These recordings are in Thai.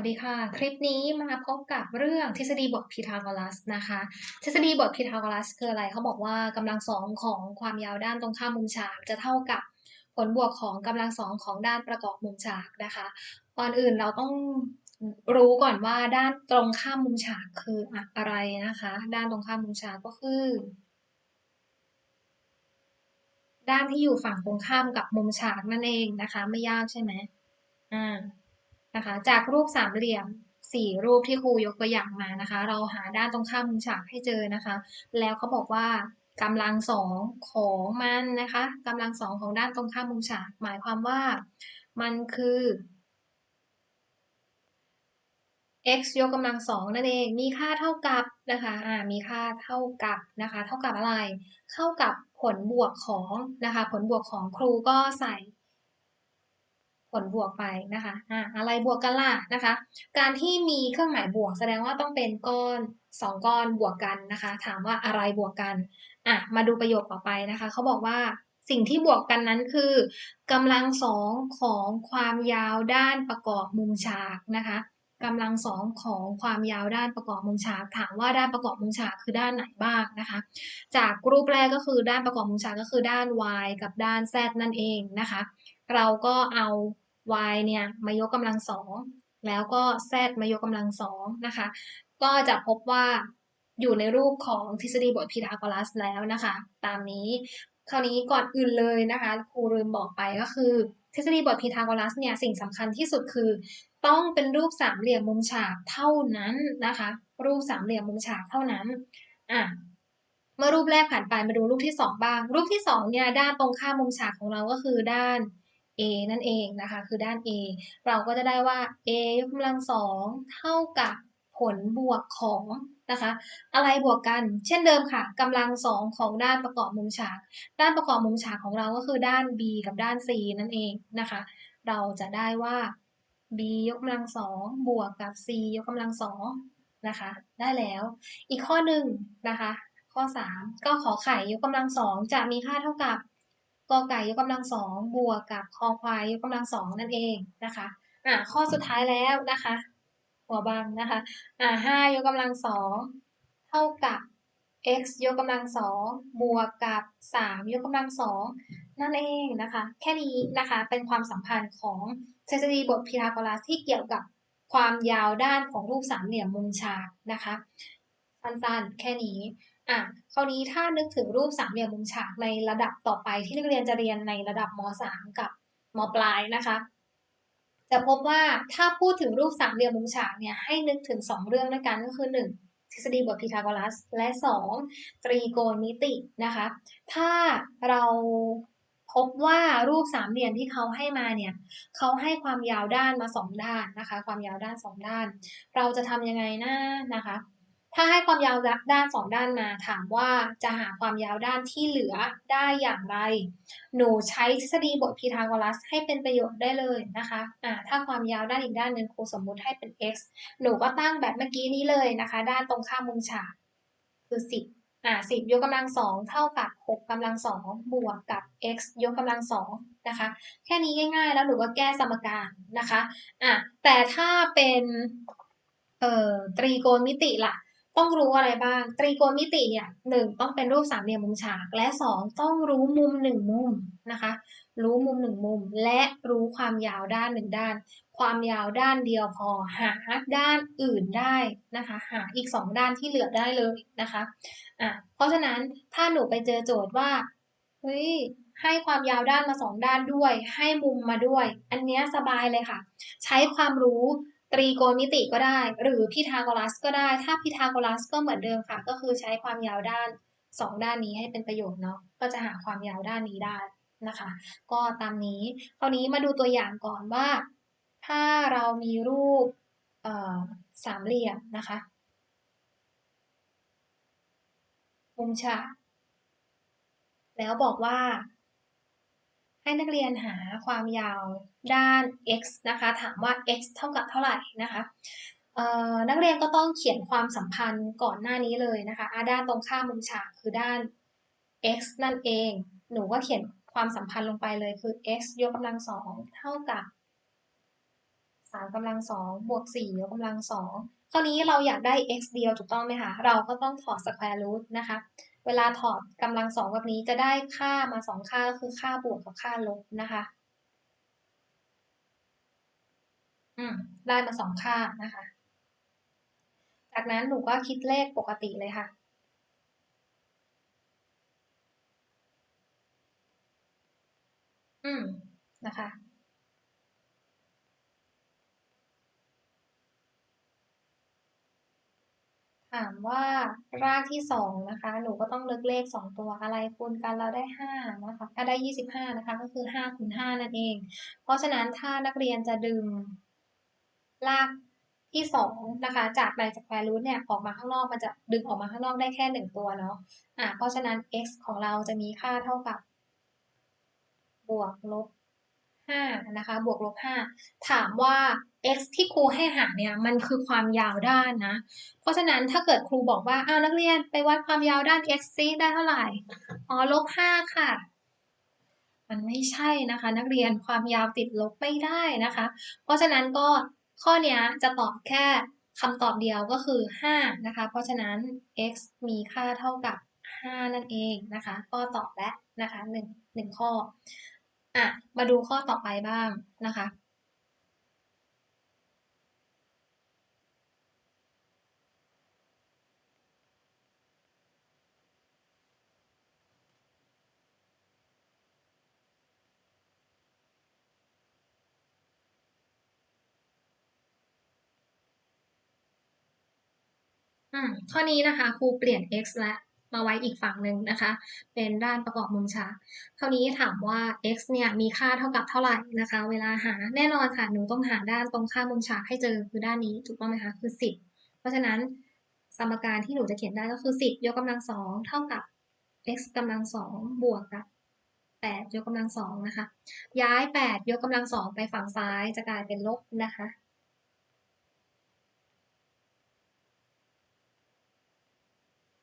วัสดีค่ะ คลิปนี้มาพบกับเรื่องทฤษฎีบทพีทาโกรัสนะคะ ทฤษฎีบทพีทาโกรัสคืออะไรเขาบอกว่ากำลังสองของความยาวด้านตรงข้ามมุมฉากจะเท่ากับผลบวกของกำลังสองของด้านประกอบมุมฉากนะคะก่อนอื่นเราต้องรู้ก่อนว่าด้านตรงข้ามมุมฉากคืออะไรนะคะ ด้านตรงข้ามมุมฉากก็คือ ด้านที่อยู่ฝั่งตรงข้ามกับมุมฉากนั่นเองนะคะ ไม่ยากใช่ไหมอ่า นะคะ จากรูปสามเหลี่ยมสี่รูปที่ครูยกตัวอย่างมานะคะ เราหาด้านตรงข้ามมุมฉากให้เจอนะคะ แล้วเขาบอกว่ากำลังสองของมันนะคะกำลังสองของด้านตรงข้ามมุมฉาก หมายความว่ามันคือ x ยกกำลังสองนั่นเอง มีค่าเท่ากับนะคะอ่ามีค่าเท่ากับนะคะ เท่ากับอะไร เท่ากับผลบวกของนะคะ ผลบวกของครูก็ใส่ ผลบวกไปนะคะอ่าอะไรบวกกันล่ะนะคะ การที่มีเครื่องหมายบวก แสดงว่าต้องเป็นก้อนสองก้อนบวกกันนะคะ ถามว่าอะไรบวกกันอะมาดูประโยคต่อไปนะคะเขาบอกว่าสิ่งที่บวกกันนั้นคือกำลังสองของความยาวด้านประกอบมุมฉากนะคะกำลังสองของความยาวด้านประกอบมุมฉาก ถามว่าด้านประกอบมุมฉากคือด้านไหนบ้างนะคะ จากรูปแรกก็คือด้านประกอบมุมฉากก็คือด้าน y กับด้าน z นั่นเองนะคะ เราก็เอา y เนี่ยมายกกำลังสองแล้วก็ z มายกกำลังสองนะคะ ก็จะพบว่าอยู่ในรูปของทฤษฎีบทพีทาโกรัสแล้วนะคะ ตามนี้คราวนี้ก่อนอื่นเลยนะคะครูลืมบอกไปก็คือ ทฤษฎีบทพีทาโกรัสเนี่ยสิ่งสำคัญที่สุดคือ ต้องเป็นรูปสามเหลี่ยมมุมฉากเท่านั้นนะคะ รูปสามเหลี่ยมมุมฉากเท่านั้นอะเมื่อรูปแรกผ่านไปมาดูรูปที่สองบ้าง รูปที่สองเนี่ยด้านตรงข้ามมุมฉากของเราก็คือด้าน a นั่นเองนะคะ คือด้าน a เราก็จะได้ว่า a ยกกำลังสองเท่ากับผลบวกของนะคะ อะไรบวกกัน เช่นเดิมค่ะกำลังสองของด้านประกอบมุมฉาก ด้านประกอบมุมฉากของเราก็คือด้าน b กับด้าน c นั่นเองนะคะ เราจะได้ว่า b ยกกำลังสองบวกกับ c ยกกำลังสองนะคะ ได้แล้ว อีกข้อหนึ่งนะคะ ข้อ 3 ก็ขอไข่ยกกำลังสองจะมีค่าเท่ากับ กอไก่ยกกำลังสองบวกกับคอควายยกกำลังสองนั่นเองนะคะอะข้อสุดท้ายแล้วนะคะ หัวบางนะคะอะห้ายกกำลังสองเท่ากับ x ยกกำลังสองบวกกับ 3 ยกกำลังสองนั่นเองนะคะ แค่นี้นะคะเป็นความสัมพันธ์ของทฤษฎีบทพีทาโกรัสที่เกี่ยวกับความยาวด้านของรูปสามเหลี่ยมมุมฉากนะคะสั้นๆแค่นี้ อะคราวนี้ถ้านึกถึงรูปสามเหลี่ยมมุมฉากในระดับต่อไปที่นักเรียนจะเรียนในระดับม .3 กับมปลายนะคะ จะพบว่าถ้าพูดถึงรูปสามเหลี่ยมมุมฉากเนี่ยให้นึกถึง 2 เรื่องด้วยกันก็คือ 1. ทฤษฎีบทพีทาโกรัส และ 2. ตรีโกณมิตินะคะ ถ้าเราพบว่ารูปสามเหลี่ยมที่เขาให้มาเนี่ยเขาให้ความยาวด้านมาสองด้านนะคะ ความยาวด้านสองด้าน เราจะทำยังไงนะนะคะ ถ้าให้ความยาวด้านสองด้านมาถามว่าจะหาความยาวด้านที่เหลือได้อย่างไร หนูใช้ทฤษฎีบทพีทาโกรัสให้เป็นประโยชน์ได้เลยนะคะะถ้าความยาวด้านอีกด้านหนึ่งครูสมมุติให้เป็น x หนูก็ตั้งแบบเมื่อกี้นี้เลยนะคะ ด้านตรงข้ามมุมฉากคือ 10อ่า10ยกกำลังสองเท่ากับ6กำลังสองบวกกับ x ยกกำลังสองนะคะ แค่นี้ง่ายๆ แล้วหนูก็แก้สมการนะคะอะแต่ถ้าเป็นเอ่อตรีโกณมิติล่ะ ต้องรู้อะไรบ้าง ตรีโกณมิติเนี่ยหนึ่งต้องเป็นรูปสามเหลี่ยมมุมฉาก และสองต้องรู้มุมหนึ่งมุมนะคะ รู้มุมหนึ่งมุม และรู้ความยาวด้านหนึ่งด้าน ความยาวด้านเดียวพอ หาด้านอื่นได้นะคะ หาอีกสองด้านที่เหลือได้เลยนะคะอะเพราะฉะนั้นถ้าหนูไปเจอโจทย์ว่าเฮ้ยให้ความยาวด้านมาสองด้านด้วย ให้มุมมาด้วย อันนี้สบายเลยค่ะ ใช้ความรู้ ตรีโกณมิติก็ได้ หรือพีทาโกรัสก็ได้ ถ้าพีทาโกรัสก็เหมือนเดิมค่ะ ก็คือใช้ความยาวด้านสองด้านนี้ให้เป็นประโยชน์เนาะก็จะหาความยาวด้านนี้ได้นะคะ ก็ตามนี้คราวนี้มาดูตัวอย่างก่อนว่า ถ้าเรามีรูปสามเหลี่ยมนะคะมุมฉากแล้วบอกว่า ให้นักเรียนหาความยาวด้าน x นะคะ ถามว่า x เท่ากับเท่าไหร่นะคะนักเรียนก็ต้องเขียนความสัมพันธ์ก่อนหน้านี้เลยนะคะด้านตรงข้ามมุมฉากคือด้าน x นั่นเอง หนูก็เขียนความสัมพันธ์ลงไปเลยคือ x ยกกำลังสองเท่ากับสามกำลังสองบวกสี่ยกกำลังสองคราวนี้เราอยากได้ x เดียวถูกต้องไหมคะ เราก็ต้องถอดสแควร์รูทนะคะ เวลาถอดกำลังสองแบบนี้จะได้ค่ามาสองค่าก็คือค่าบวกกับค่าลบนะคะอืมได้มาสองค่านะคะ จากนั้นหนูก็คิดเลขปกติเลยค่ะอืมนะคะ ถามว่ารากที่สองนะคะ หนูก็ต้องเลือกเลขสองตัวอะไรคูณกันเราได้ห้านะคะถ้าได้ยี่สิบห้านะคะ ก็คือห้าคูณห้านั่นเอง เพราะฉะนั้นถ้านักเรียนจะดึงรากที่สองนะคะ จากในสแควร์รูทเนี่ยออกมาข้างนอกมันจะดึงออกมาข้างนอกได้แค่หนึ่งตัวเนาะอะเพราะฉะนั้น x ของเราจะมีค่าเท่ากับบวกลบ ห้านะคะบวกลบห้าถามว่า x ที่ครูให้หาเนี่ยมันคือความยาวด้านนะ เพราะฉะนั้นถ้าเกิดครูบอกว่าอ้าวนักเรียนไปวัดความยาวด้าน x ซิได้เท่าไหร่อ๋อลบห้าค่ะ มันไม่ใช่นะคะ นักเรียนความยาวติดลบไม่ได้นะคะ เพราะฉะนั้นก็ข้อนี้จะตอบแค่คำตอบเดียวก็คือ 5 นะคะ เพราะฉะนั้น x มีค่าเท่ากับ 5 นั่นเองนะคะ ก็ตอบแล้วนะคะ1 1ข้อ อะ มาดูข้อต่อไปบ้างนะคะอืมข้อนี้นะคะครูเปลี่ยน x และ มาไว้อีกฝั่งหนึ่งนะคะ เป็นด้านประกอบมุมฉากคราวนี้ถามว่า x เนี่ยมีค่าเท่ากับเท่าไหร่นะคะ เวลาหาแน่นอนค่ะหนูต้องหาด้านตรงข้ามมุมฉากให้เจอคือด้านนี้ถูกต้องไหมคะคือ 10 เพราะฉะนั้นสมการที่หนูจะเขียนได้ก็คือ 10 ยกกำลังสองเท่ากับ x กำลังสองบวกกับ8ยกกำลังสองนะคะ ย้าย 8 ยกกำลังสองไปฝั่งซ้ายจะกลายเป็นลบนะคะ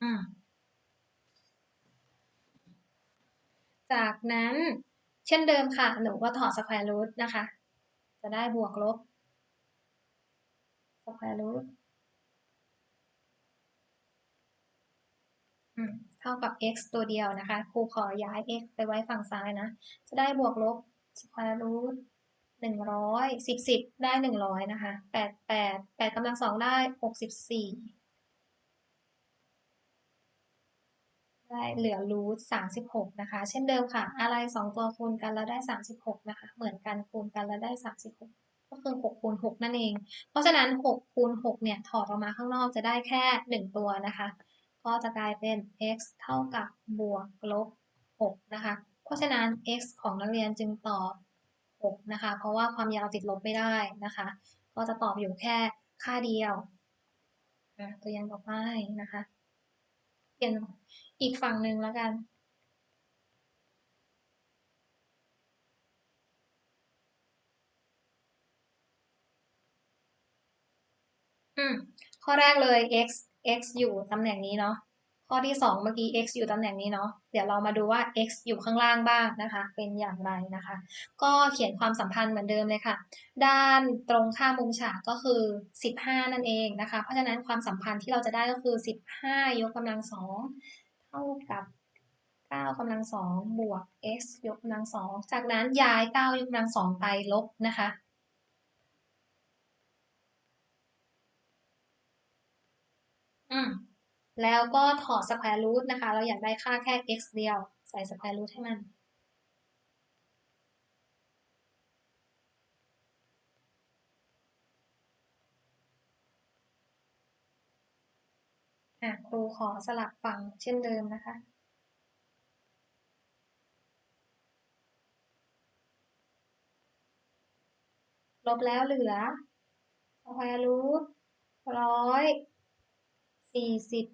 อืม จากนั้นเช่นเดิมค่ะ หนูก็ถอดสแควร์รูทนะคะ จะได้บวกลบสแควร์รูทเท่ากับ x ตัวเดียวนะคะ ครูขอย้าย x ไปไว้ฝั่งซ้ายนะ จะได้บวกลบสแควร์รูทหนึ่งร้อยสิบสิบได้หนึ่งร้อยนะคะแปดแปดแปดกำลังสองได้หกสิบสี่ ได้เหลือรูทสามสิบหกนะคะ เช่นเดิมค่ะ อะไรสองตัวคูณกันแล้วได้สามสิบหกนะคะ เหมือนกันคูณกันแล้วได้สามสิบหกก็คือหกคูณหกนั่นเอง เพราะฉะนั้นหกคูณหกเนี่ยถอดออกมาข้างนอกจะได้แค่หนึ่งตัวนะคะ ก็จะกลายเป็น x เท่ากับบวกลบหกนะคะ เพราะฉะนั้น x ของนักเรียนจึงตอบหกนะคะ เพราะว่าความยาวติดลบไม่ได้นะคะ ก็จะตอบอยู่แค่ค่าเดียวตัวอย่างต่อไปนะคะเปลี่ยน อีกฝั่งหนึ่งแล้วกันอืมข้อแรกเลย x x อยู่ตำแหน่งนี้เนาะข้อที่สองเมื่อกี้ x อยู่ตำแหน่งนี้เนาะเดี๋ยวเรามาดูว่า x อยู่ข้างล่างบ้างนะคะ เป็นอย่างไรนะคะ ก็เขียนความสัมพันธ์เหมือนเดิมเลยค่ะ ด้านตรงข้ามมุมฉากก็คือ 15 นั่นเองนะคะ เพราะฉะนั้นความสัมพันธ์ที่เราจะได้ก็คือ 15 ยกกำลังสอง ท่ากับ9กำลังสองบวก x ยกกำลังสองจากนั้นย้าย 9 ยกกำลังสองไปลบนะคะ อืม แล้วก็ถอดสแควร์รูทนะคะ เราอยากได้ค่าแค่ x เดียว ใส่สแควร์รูทให้มัน ครูขอสลับฝั่งเช่นเดิมนะคะลบแล้วเหลือสแควร์รูทร้อยสี่สิบ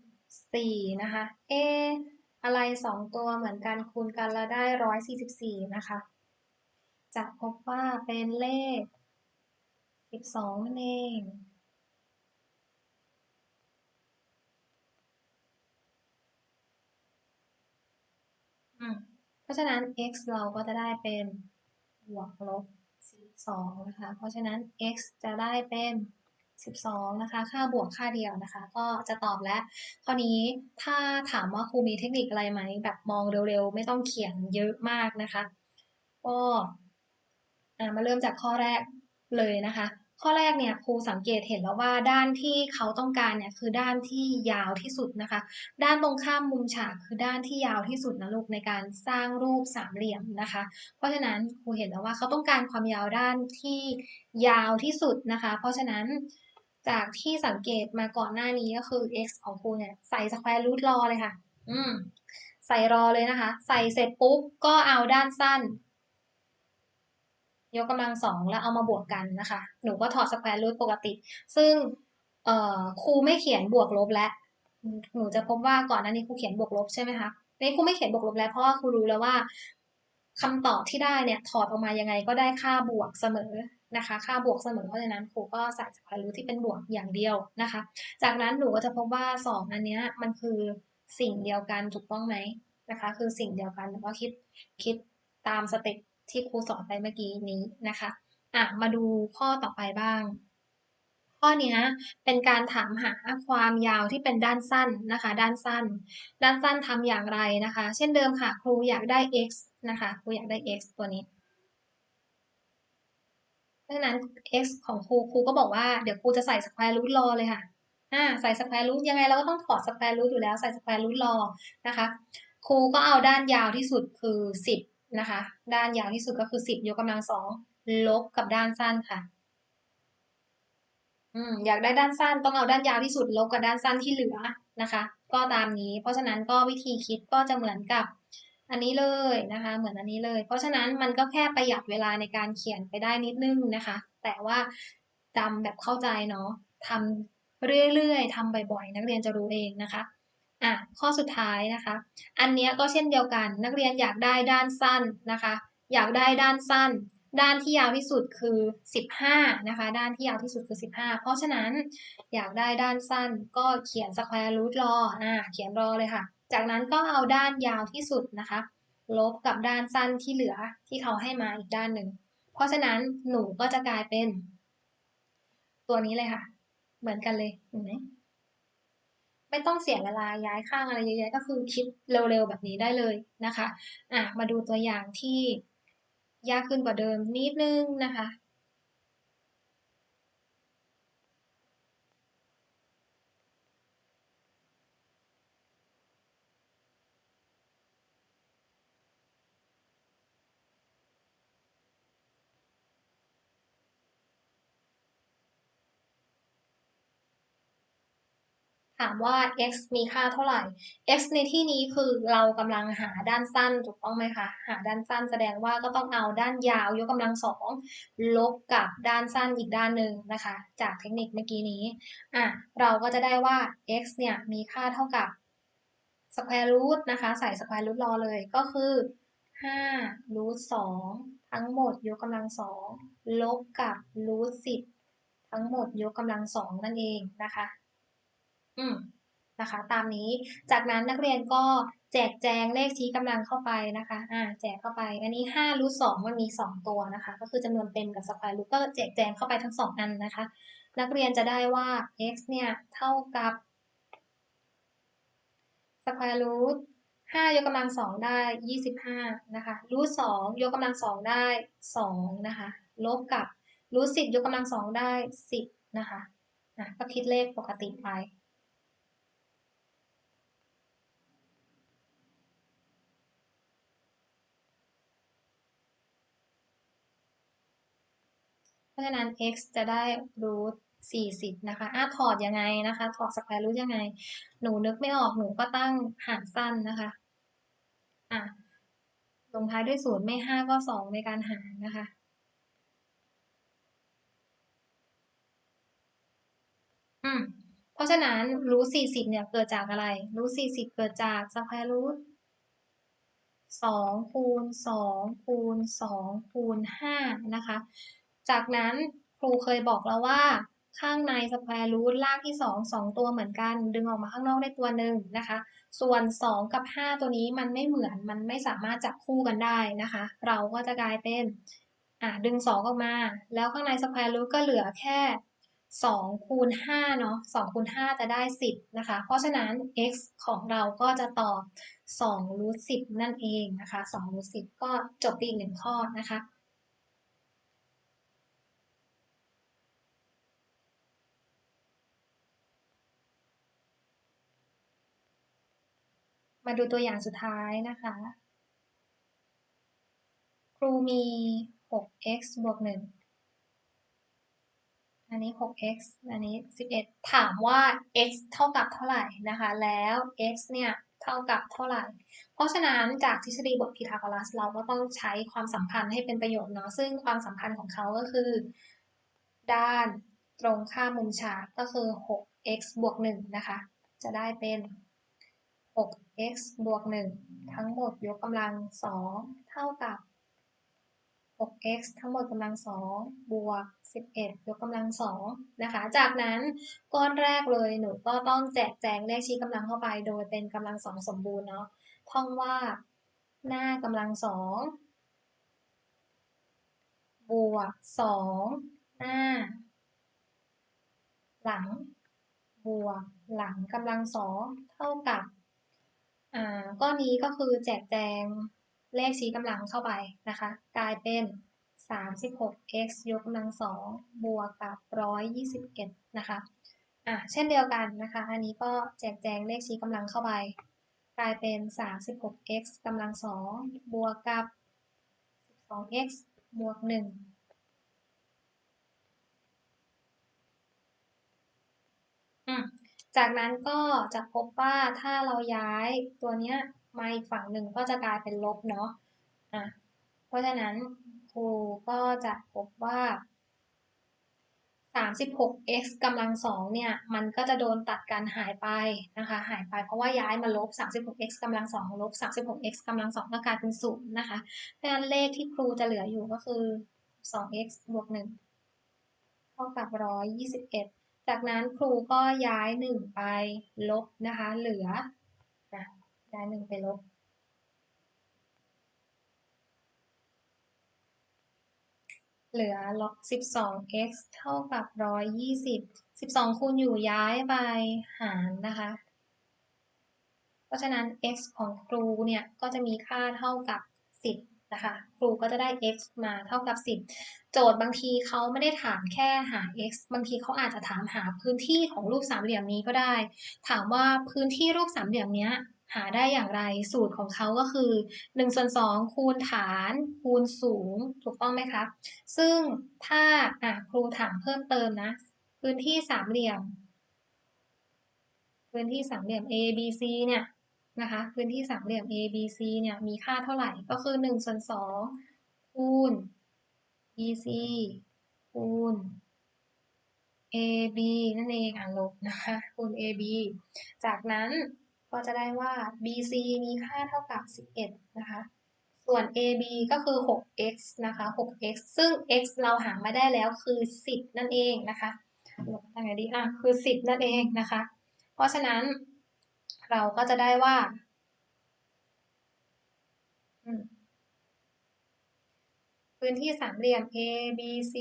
สี่นะคะ เอ อะไรสองตัวเหมือนกันคูณกันแล้วได้ร้อยสี่สิบสี่นะคะ จะพบว่าเป็นเลขสิบสองนั่นเอง เพราะฉะนั้น x เราก็จะได้เป็นบวกลบ12นะคะ เพราะฉะนั้น x จะได้เป็น 12 นะคะ ค่าบวกค่าเดียวนะคะ ก็จะตอบแล้วคราวนี้ถ้าถามว่าครูมีเทคนิคอะไรไหม แบบมองเร็วๆ ไม่ต้องเขียนเยอะมากนะคะ ก็มาเริ่มจากข้อแรกเลยนะคะ ข้อแรกเนี่ยครูสังเกตเห็นแล้วว่าด้านที่เขาต้องการเนี่ยคือด้านที่ยาวที่สุดนะคะ ด้านตรงข้ามมุมฉากคือด้านที่ยาวที่สุดนะลูกในการสร้างรูปสามเหลี่ยมนะคะ เพราะฉะนั้นครูเห็นแล้วว่าเขาต้องการความยาวด้านที่ยาวที่สุดนะคะ เพราะฉะนั้นจากที่สังเกตมาก่อนหน้านี้ก็คือ x ของครูเนี่ยใส่สแควร์รูทรอเลยค่ะ อืมใส่รอเลยนะคะ ใส่เสร็จปุ๊บก็เอาด้านสั้น ยกกำลังสองแล้วเอามาบวกกันนะคะ หนูก็ถอดสแควร์รูทปกติ ซึ่งเอ่อครูไม่เขียนบวกลบแล้วหนูจะพบว่าก่อนหน้านี้ครูเขียนบวกลบใช่ไหมคะในี่ครูไม่เขียนบวกลบแล้วเพราะว่าครูรู้แล้วว่าคำตอบที่ได้เนี่ยถอดออกมายังไงก็ได้ค่าบวกเสมอนะคะ ค่าบวกเสมอเพราะฉะนั้นครูก็ใส่สแควร์รูทที่เป็นบวกอย่างเดียวนะคะ จากนั้นหนูก็จะพบว่าสองอันนี้มันคือสิ่งเดียวกันถูกต้องไหมนะคะ คือสิ่งเดียวกันหนูก็คิดคิดตามสเต็ป ที่ครูสอนไปเมื่อกี้นี้นะคะอะมาดูข้อต่อไปบ้าง ข้อนี้เป็นการถามหาความยาวที่เป็นด้านสั้นนะคะ ด้านสั้น ด้านสั้นทำอย่างไรนะคะ เช่นเดิมค่ะ ครูอยากได้ x นะคะ ครูอยากได้ x ตัวนี้เพราะนั้น x ของครูครูก็บอกว่าเดี๋ยวครูจะใส่สแควร์รูทรอเลยค่ะอ่าใส่สแควร์รูทยังไงเราก็ต้องถอดสแควร์รูทอยู่แล้วใส่สแควร์รูทรอนะคะ ครูก็เอาด้านยาวที่สุดคือ 10 นะคะ ด้านยาวที่สุดก็คือ10ยกกำลังสองลบกับด้านสั้นค่ะ อืมอยากได้ด้านสั้นต้องเอาด้านยาวที่สุดลบกับด้านสั้นที่เหลือนะคะ ก็ตามนี้ เพราะฉะนั้นก็วิธีคิดก็จะเหมือนกับอันนี้เลยนะคะ เหมือนอันนี้เลย เพราะฉะนั้นมันก็แค่ประหยัดเวลาในการเขียนไปได้นิดนึงนะคะ แต่ว่าจำแบบเข้าใจเนาะทำเรื่อยๆทำบ่อยๆ นักเรียนจะรู้เองนะคะ อะข้อสุดท้ายนะคะ อันนี้ก็เช่นเดียวกัน นักเรียนอยากได้ด้านสั้นนะคะ อยากได้ด้านสั้น ด้านที่ยาวที่สุดคือ 15นะคะ ด้านที่ยาวที่สุดคือ 15 เพราะฉะนั้นอยากได้ด้านสั้นก็เขียนสแควร์รูทรออ่าเขียนรอเลยค่ะ จากนั้นก็เอาด้านยาวที่สุดนะคะ ลบกับด้านสั้นที่เหลือที่เขาให้มาอีกด้านหนึ่ง เพราะฉะนั้นหนูก็จะกลายเป็น ตัวนี้เลยค่ะ เหมือนกันเลยเห็นไหม ไม่ต้องเสียเวลาย้ายข้างอะไรเยอะๆก็คือคิดเร็วๆแบบนี้ได้เลยนะคะอะมาดูตัวอย่างที่ยากขึ้นกว่าเดิมนิดนึงนะคะามว่า x มีค่าเท่าไหร่ x ในที่นี้คือเรากำลังหาด้านสั้นถูกต้องไหมคะ หาด้านสั้นแสดงว่าก็ต้องเอาด้านยาวยกกำลังสองลบกับด้านสั้นอีกด้านหนึ่งนะคะ จากเทคนิคเมื่อกี้นี้อะเราก็จะได้ว่า x เนี่ยมีค่าเท่ากับสแควร์รูทนะคะ ใส่สแควร์รูทรอเลยก็คือ5รูท2ทั้งหมดยกกำลังสองลบกับรูท10 ทั้งหมดยกกำลังสองนั่นเองนะคะ อืม นะคะ ตามนี้ จากนั้นนักเรียนก็แจกแจงเลขชี้กำลังเข้าไปนะคะ อ่า แจกเข้าไป อันนี้ห้ารูทสองมันมีสองตัวนะคะ ก็คือจำนวนเต็มกับสแควร์รูทก็แจกแจงเข้าไปทั้งสองอันนะคะ นักเรียนจะได้ว่า x เนี่ย เท่ากับสแควร์รูทห้ายกกำลังสองได้ยี่สิบห้านะคะรูทสองยกกำลังสองได้สองนะคะลบกับรูทสิบยกกำลังสองได้สิบนะคะอะก็คิดเลขปกติไป เพราะฉะนั้น x จะได้รูท40 นะคะอะถอดยังไงนะคะ ถอดสแควร์รูทยังไง หนูนึกไม่ออกหนูก็ตั้งหารสั้นนะคะ อะ ลงท้ายด้วยศูนย์ไม่ห้าก็สองในการหารนะคะ อืม เพราะฉะนั้นรูท40 เนี่ยเกิดจากอะไร รูท40 เกิดจากสแควร์รูท2คูณ2คูณ2คูณ5นะคะ จากนั้นครูเคยบอกแล้วว่า ข้างในสแควร์รูทลากที่ 2 2 ตัวเหมือนกัน ดึงออกมาข้างนอกได้ตัวหนึ่งนะคะ ส่วน 2 กับ 5 ตัวนี้มันไม่เหมือนมันไม่สามารถจับคู่กันได้นะคะ เราก็จะกลายเป็นอะดึงสองอกมา แล้วข้างในสแควร์รูทก็เหลือแค่สองคูณห้าเนาะสองคูณห้าจะได้สิบนะคะ เพราะฉะนั้น x ของเราก็จะตอบสองรูทสิบนั่นเองนะคะสองรูทสิบก็จบไปอีกหนึ่งข้อนะคะ มาดูตัวอย่างสุดท้ายนะคะ ครูมี 6x บวก 1 อันนี้ 6x อันนี้ 11 ถามว่า x เท่ากับเท่าไหร่นะคะ แล้ว x เนี่ยเท่ากับเท่าไหร่ เพราะฉะนั้นจากทฤษฎีบทพีทาโกรัส เราก็ต้องใช้ความสัมพันธ์ให้เป็นประโยชน์เนาะ ซึ่งความสัมพันธ์ของเขาก็คือ ด้านตรงข้ามมุมฉากก็คือ 6x บวก 1 นะคะ จะได้เป็น x บวก1ทั้งหมดยกกำลัง2เท่ากับ 6x ทั้งหมดกำลัง2บวก 11 ยกกำลัง2นะคะ จากนั้นก้อนแรกเลยหนูก็ต้องแจกแจงเลขชี้กำลังเข้าไป โดยเป็นกำลัง2สมบูรณ์เนาะ ท่องว่าหน้ากำลัง2บวก2หน้า หลัง บวกหลังกำลัง2เท่ากับ อ่าก้อนนี้ก็คือแจกแจงเลขชี้กำลังเข้าไปนะคะ กลายเป็น 36x ยกกำลังสองบวกกับ 121 นะคะอะเช่นเดียวกันนะคะ อันนี้ก็แจกแจงเลขชี้กำลังเข้าไป กลายเป็น 36x กำลังสองบวกกับ 12x บวก1 อืม จากนั้นก็จะพบว่าถ้าเราย้ายตัวเนี้ยมาอีกฝั่งหนึ่งก็จะกลายเป็นลบเนาะอะเพราะฉะนั้นครูก็จะพบว่า 36x กำลังสองเนี่ย มันก็จะโดนตัดกันหายไปนะคะ หายไปเพราะว่าย้ายมาลบ 36x กำลังสองลบ 36x กำลังสองก็กลายเป็นศูนย์นะคะ เพราะฉะนั้นเลขที่ครูจะเหลืออยู่ก็คือ 2x บวก1เท่ากับ 121 จากนั้นครูก็ย้าย1ไปลบนะคะ เหลือนะย้าย1ไปลบ เหลือลบ 12x เท่ากับ 120 12 คูณอยู่ย้ายไปหารนะคะ เพราะฉะนั้น x ของครูเนี่ยก็จะมีค่าเท่ากับ 10 นะคะครูก็จะได้ x มาเท่ากับ 10 โจทย์บางทีเขาไม่ได้ถามแค่หา x บางทีเขาอาจจะถามหาพื้นที่ของรูปสามเหลี่ยมนี้ก็ได้ ถามว่าพื้นที่รูปสามเหลี่ยมเนี้ยหาได้อย่างไรสูตรของเขาก็คือ1ส่วน2คูณฐาน คูณสูง ถูกต้องไหมคะซึ่งถ้าอะครูถามเพิ่มเติมนะ พื้นที่สามเหลี่ยม พื้นที่สามเหลี่ยม A B C เนี่ย นะคะ พื้นที่สามเหลี่ยม A B C เนี่ยมีค่าเท่าไหร่ก็คือ1ส่วน2คูณ B C คูณ A B นั่นเองอะลบนะคะคูณ A B จากนั้นก็จะได้ว่า BC มีค่าเท่ากับ 11 นะคะ ส่วน AB ก็คือ 6x นะคะ 6x ซึ่ง x เราหามาได้แล้วคือ 10 นั่นเองนะคะลบยังไงดีอะคือ 10 นั่นเองนะคะ เพราะฉะนั้น เราก็จะได้ว่าพื้นที่สามเหลี่ยม A B C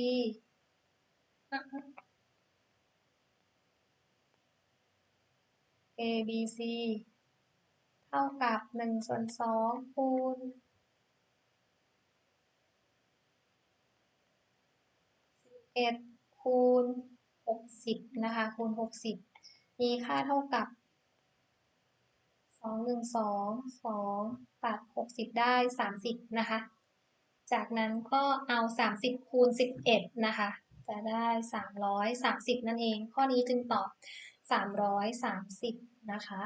A B C เท่ากับ1ส่วน2คูณ11คูณ60นะคะ คูณ60มีค่าเท่ากับ 2 1 2 2ตัด60ได้30นะคะ จากนั้นก็เอา30คูณ11นะคะ จะได้330นั่นเอง ข้อนี้จึงตอบ330นะคะ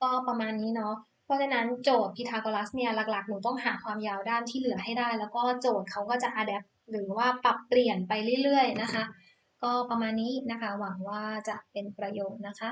ก็ประมาณนี้เนาะเพราะฉะนั้นโจทย์พีทาโกรัสเนี่ยหลักๆ หนูต้องหาความยาวด้านที่เหลือให้ได้ แล้วก็โจทย์เขาก็จะ adapt หรือว่าปรับเปลี่ยนไปเรื่อยๆนะคะ ก็ประมาณนี้นะคะ หวังว่าจะเป็นประโยชน์นะคะ